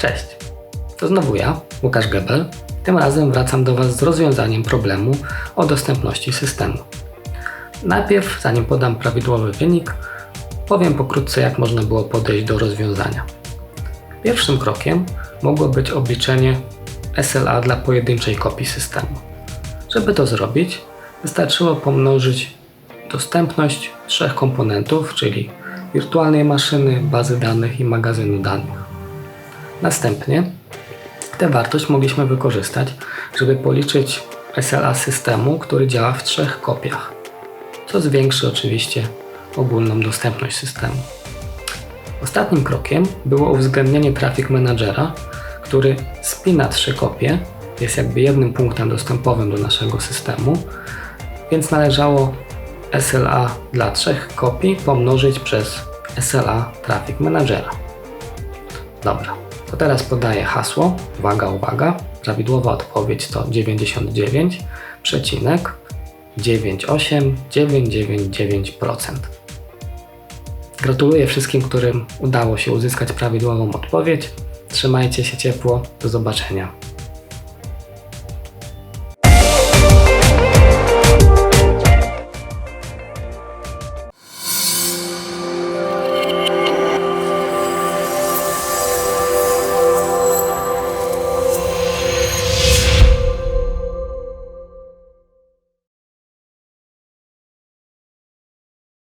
Cześć, to znowu ja, Łukasz Gebel. Tym razem wracam do Was z rozwiązaniem problemu o dostępności systemu. Najpierw, zanim podam prawidłowy wynik, powiem pokrótce, jak można było podejść do rozwiązania. Pierwszym krokiem mogło być obliczenie SLA dla pojedynczej kopii systemu. Żeby to zrobić, wystarczyło pomnożyć dostępność trzech komponentów, czyli wirtualnej maszyny, bazy danych i magazynu danych. Następnie tę wartość mogliśmy wykorzystać, żeby policzyć SLA systemu, który działa w trzech kopiach, co zwiększy oczywiście ogólną dostępność systemu. Ostatnim krokiem było uwzględnienie Traffic Managera, który spina trzy kopie, jest jakby jednym punktem dostępowym do naszego systemu, więc należało SLA dla trzech kopii pomnożyć przez SLA Traffic Managera. Dobra, to teraz podaję hasło. Uwaga, uwaga. Prawidłowa odpowiedź to 99,98999%. Gratuluję wszystkim, którym udało się uzyskać prawidłową odpowiedź. Trzymajcie się ciepło. Do zobaczenia.